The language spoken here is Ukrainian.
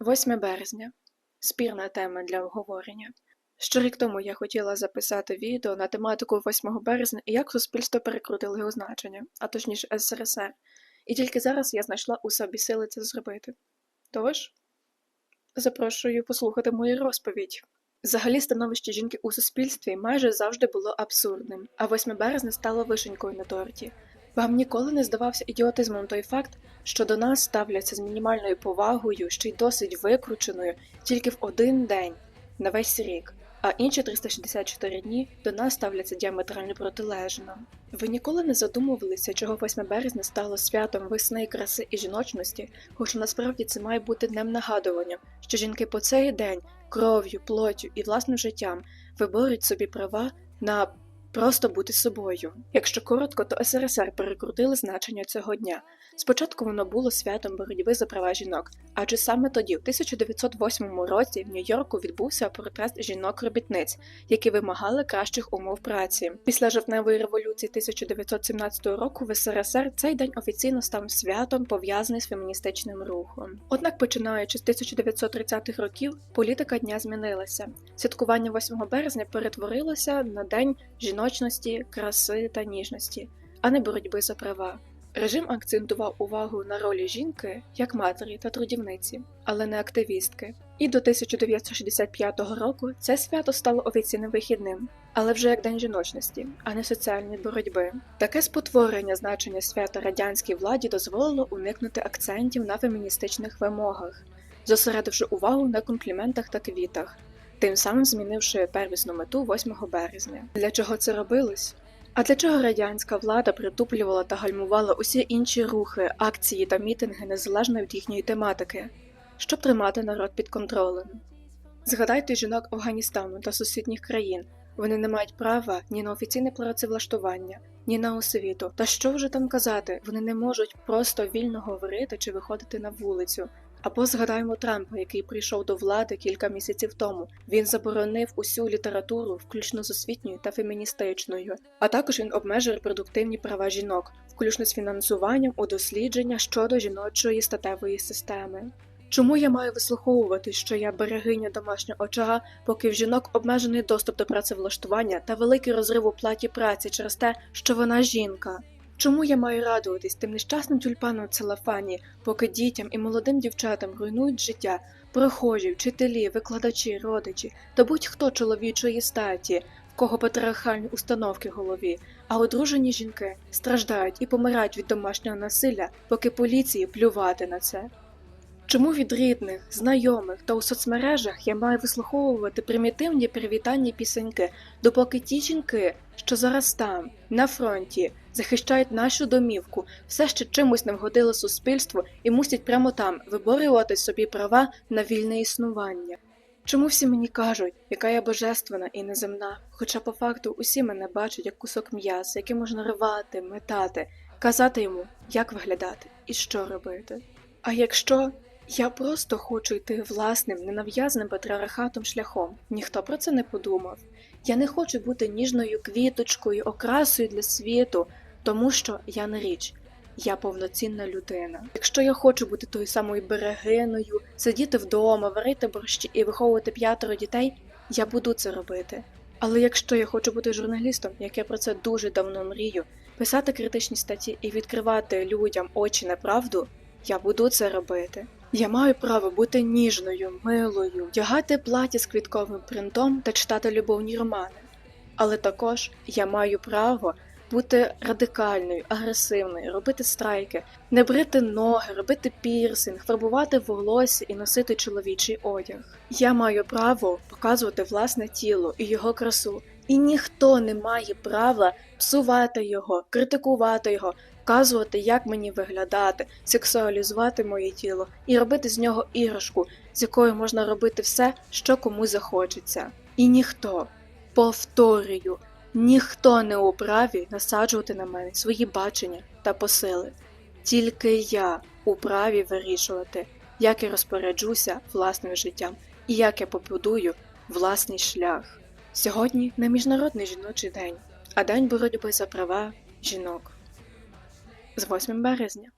8 березня. Спірна тема для обговорення. Ще рік тому я хотіла записати відео на тематику 8 березня і як суспільство перекрутило його значення, а точніше СРСР. І тільки зараз я знайшла у собі сили це зробити. Тож, запрошую послухати мою розповідь. Взагалі становище жінки у суспільстві майже завжди було абсурдним, а 8 березня стало вишенькою на торті. Вам ніколи не здавався ідіотизмом той факт, що до нас ставляться з мінімальною повагою, ще й досить викрученою, тільки в один день на весь рік, а інші 364 дні до нас ставляться діаметрально протилежно. Ви ніколи не задумувалися, чого 8 березня стало святом весни, краси і жіночності, хоча насправді це має бути днем нагадування, що жінки по цей день кров'ю, плоттю і власним життям виборють собі права на Просто бути собою. Якщо коротко, то СРСР перекрутили значення цього дня. Спочатку воно було святом боротьби за права жінок, адже саме тоді, в 1908 році, в Нью-Йорку відбувся протест жінок-робітниць, які вимагали кращих умов праці. Після жовтневої революції 1917 року в СРСР цей день офіційно став святом, пов'язаний з феміністичним рухом. Однак, починаючи з 1930-х років, політика дня змінилася. Святкування 8 березня перетворилося на день жіночності, краси та ніжності, а не боротьби за права. Режим акцентував увагу на ролі жінки як матері та трудівниці, але не активістки. І до 1965 року це свято стало офіційним вихідним, але вже як день жіночності, а не соціальної боротьби. Таке спотворення значення свята радянській владі дозволило уникнути акцентів на феміністичних вимогах, зосередивши увагу на компліментах та квітах, тим самим змінивши первісну мету 8 березня. Для чого це робилось? А для чого радянська влада притуплювала та гальмувала усі інші рухи, акції та мітинги незалежно від їхньої тематики, щоб тримати народ під контролем? Згадайте жінок Афганістану та сусідніх країн. Вони не мають права ні на офіційне працевлаштування, ні на освіту. Та що вже там казати, вони не можуть просто вільно говорити чи виходити на вулицю. Або згадаємо Трампа, який прийшов до влади кілька місяців тому. Він заборонив усю літературу, включно з освітньою та феміністичною. А також він обмежує репродуктивні права жінок, включно з фінансуванням у дослідження щодо жіночої статевої системи. Чому я маю вислуховувати, що я берегиня домашнього очага, поки в жінок обмежений доступ до працевлаштування та великий розрив у платі праці через те, що вона жінка? Чому я маю радуватись тим нещасним тюльпаном целофані, поки дітям і молодим дівчатам руйнують життя, прохожі, вчителі, викладачі, родичі та будь-хто чоловічої статі, в кого патріархальні установки в голові, а одружені жінки страждають і помирають від домашнього насилля, поки поліції плювати на це? Чому від рідних, знайомих та у соцмережах я маю вислуховувати примітивні привітальні пісеньки, допоки ті жінки, що зараз там, на фронті, захищають нашу домівку, все ще чимось не вгодили суспільству і мусять прямо там виборювати собі права на вільне існування? Чому всі мені кажуть, яка я божественна і неземна, хоча по факту усі мене бачать як кусок м'яса, який можна рвати, метати, казати йому, як виглядати і що робити? А якщо я просто хочу йти власним, ненав'язним патріархатом шляхом. Ніхто про це не подумав. Я не хочу бути ніжною квіточкою, окрасою для світу, тому що я не річ, я повноцінна людина. Якщо я хочу бути тою самою берегиною, сидіти вдома, варити борщі і виховувати п'ятеро дітей, я буду це робити. Але якщо я хочу бути журналістом, як я про це дуже давно мрію, писати критичні статті і відкривати людям очі на правду, я буду це робити. Я маю право бути ніжною, милою, тягати плаття з квітковим принтом та читати любовні романи. Але також я маю право бути радикальною, агресивною, робити страйки, не брити ноги, робити пірсинг, фарбувати волосся і носити чоловічий одяг. Я маю право показувати власне тіло і його красу, і ніхто не має права псувати його, критикувати його, вказувати, як мені виглядати, сексуалізувати моє тіло і робити з нього іграшку, з якою можна робити все, що кому захочеться. І ніхто, повторюю, ніхто не у праві насаджувати на мене свої бачення та посили. Тільки я у праві вирішувати, як я розпоряджуся власним життям і як я побудую власний шлях. Сьогодні не міжнародний жіночий день, а день боротьби за права жінок з 8 березня.